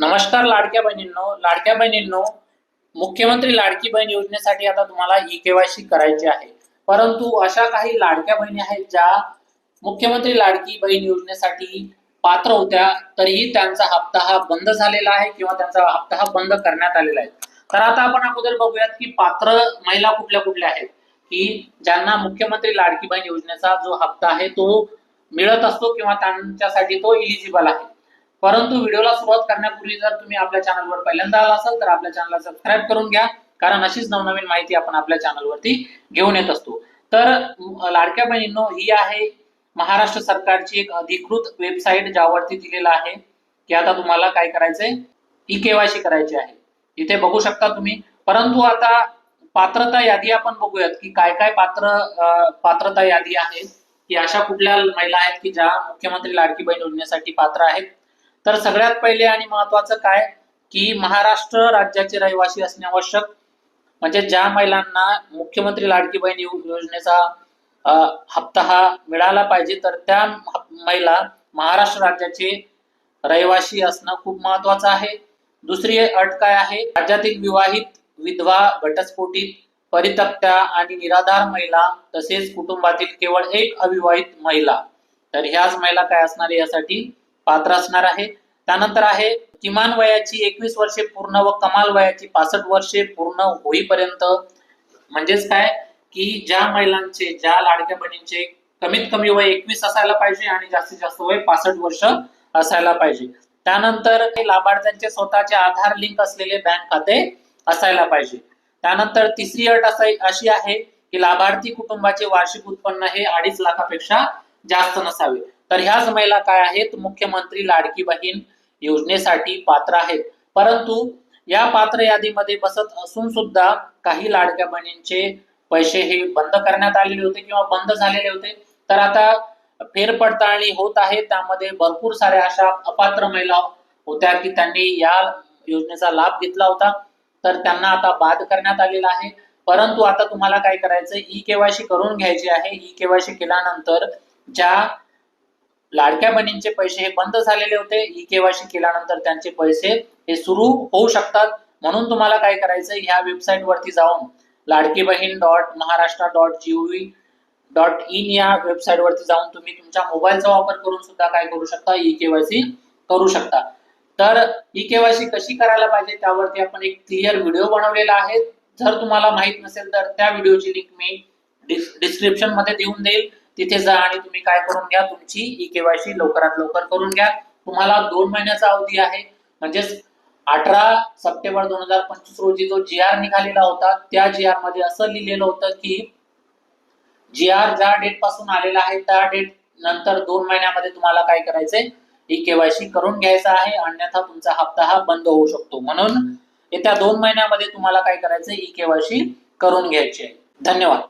नमस्कार लाडक्या बहिणींनो. लाडक्या बहिणींनो मुख्यमंत्री लाडकी बहीण योजनेसाठी आता तुम्हाला ई केवायसी करायची आहे. परंतु अशा काही लाडक्या बहिणी आहेत ज्या मुख्यमंत्री लाडकी बहीण योजनेसाठी पात्र होत्या तरीही त्यांचा हप्ता हा बंद झालेला आहे किंवा त्यांचा हप्ता हा बंद करण्यात आलेला आहे. तर आता आपण अगोदर बघूयात की पात्र महिला कुठल्या कुठल्या आहेत. की ज्यांना मुख्यमंत्री लाडकी बहीण योजनेचा जो हप्ता आहे तो मिळत असतो किंवा त्यांच्यासाठी तो इलिजिबल आहे. परंतु व्हिडिओला सुरुवात करण्यापूर्वी जर तुम्ही आपल्या चॅनलवर पहिल्यांदा आला असाल तर आपल्या चॅनलला सबस्क्राईब करून घ्या. कारण अशीच नवनवीन माहिती आपण आपल्या चॅनलवरती घेऊन येत असतो. तर लाडक्या बहिणींनो ही आहे महाराष्ट्र सरकारची एक अधिकृत वेबसाईट ज्यावरती दिलेलं आहे. की आता तुम्हाला काय करायचंय? ई केवायसी करायची आहे. इथे बघू शकता तुम्ही. परंतु आता पात्रता यादी आपण बघूयात की काय काय पात्र पात्रता यादी आहे. की अशा कुठल्या महिला आहेत की ज्या मुख्यमंत्री लाडकी बहीण योजनेसाठी पात्र आहेत? तर सगळ्यात पहिले आणि महत्वाचं काय? की महाराष्ट्र राज्याचे रहिवासी असणे आवश्यक. म्हणजे ज्या महिलांना मुख्यमंत्री लाडकी बहीण योजनेचा हप्ता हा मिळाला पाहिजे तर त्या महिला महाराष्ट्र राज्याचे रहिवासी असणं खूप महत्वाचं आहे. दुसरी अट काय आहे? राज्यातील विवाहित विधवा घटस्फोटित परितक्त्या आणि निराधार महिला तसेच कुटुंबातील केवळ एक अविवाहित महिला. तर ह्याच महिला काय असणार यासाठी? पात्र असणार आहे. त्यानंतर आहे किमान वयाची एकवीस वर्षे पूर्ण व कमाल वयाची पासष्ट वर्षे पूर्ण होईपर्यंत. म्हणजेच काय? की ज्या महिलांचे ज्या लाडक्या बहिणींचे कमीत कमी वय एकवीस असायला पाहिजे आणि जास्तीत जास्त वय पासष्ट वर्ष असायला पाहिजे. त्यानंतर हे लाभार्थ्यांचे स्वतःचे आधार लिंक असलेले बँक खाते असायला पाहिजे. त्यानंतर तिसरी अट अशी आहे की लाभार्थी कुटुंबाचे वार्षिक उत्पन्न हे अडीच लाखापेक्षा जास्त नसावे. तर ह्याच महिला काय आहेत? मुख्यमंत्री लाडकी बहीण योजनेसाठी पात्र आहेत. परंतु या पात्र यादीमध्ये बसत असून सुद्धा काही लाडक्या बहिणींचे पैसे हे बंद करण्यात आलेले होते किंवा बंद झालेले होते. तर आता फेरपडताळणी होत आहे. त्यामध्ये भरपूर साऱ्या अशा अपात्र महिला होत्या की त्यांनी या योजनेचा लाभ घेतला होता. तर त्यांना आता बाद करण्यात आलेला आहे. परंतु आता तुम्हाला काय करायचं ई केवायसी करून घ्यायची आहे. ई केवायसी केल्यानंतर ज्या लाडक्या बहिणींचे पैसे हे बंद झालेले होते. ई केवायसी केल्यानंतर त्यांचे पैसे हे सुरू होऊ शकतात. म्हणून तुम्हाला काय करायचं ह्या वेबसाईट वरती जाऊन Ladki Bahin dot Maharashtra dot GOV dot in या वेबसाईट वरती जाऊन तुम्ही तुमच्या मोबाईलचा वापर करून सुद्धा काय करू शकता? ई केवायसी करू शकता. तर ई केवायसी कशी करायला पाहिजे? त्यावरती आपण एक क्लिअर व्हिडिओ बनवलेला आहे. जर तुम्हाला माहीत नसेल तर त्या व्हिडिओची लिंक मी डिस्क्रिप्शनमध्ये देऊन देईल. तिथे जा आणि तुम्ही काय करून घ्या तुमची ई केवायसी लवकरात लवकर करून घ्या. तुम्हाला दोन महिन्याचा अवधी आहे. म्हणजेच अठरा सप्टेंबर दोन हजार पंचवीस रोजी जो जी आर निघालेला होता त्या जी आरमध्ये असं लिहिलेलं होतं की जी आर ज्या डेटपासून आलेला आहे त्या डेट नंतर दोन महिन्यामध्ये तुम्हाला काय करायचंय? ई केवायसी करून घ्यायचा आहे. अन्यथा तुमचा हप्ता हा बंद होऊ शकतो. म्हणून येत्या दोन महिन्यामध्ये तुम्हाला काय करायचंय? ई केवायसी करून घ्यायची आहे. धन्यवाद.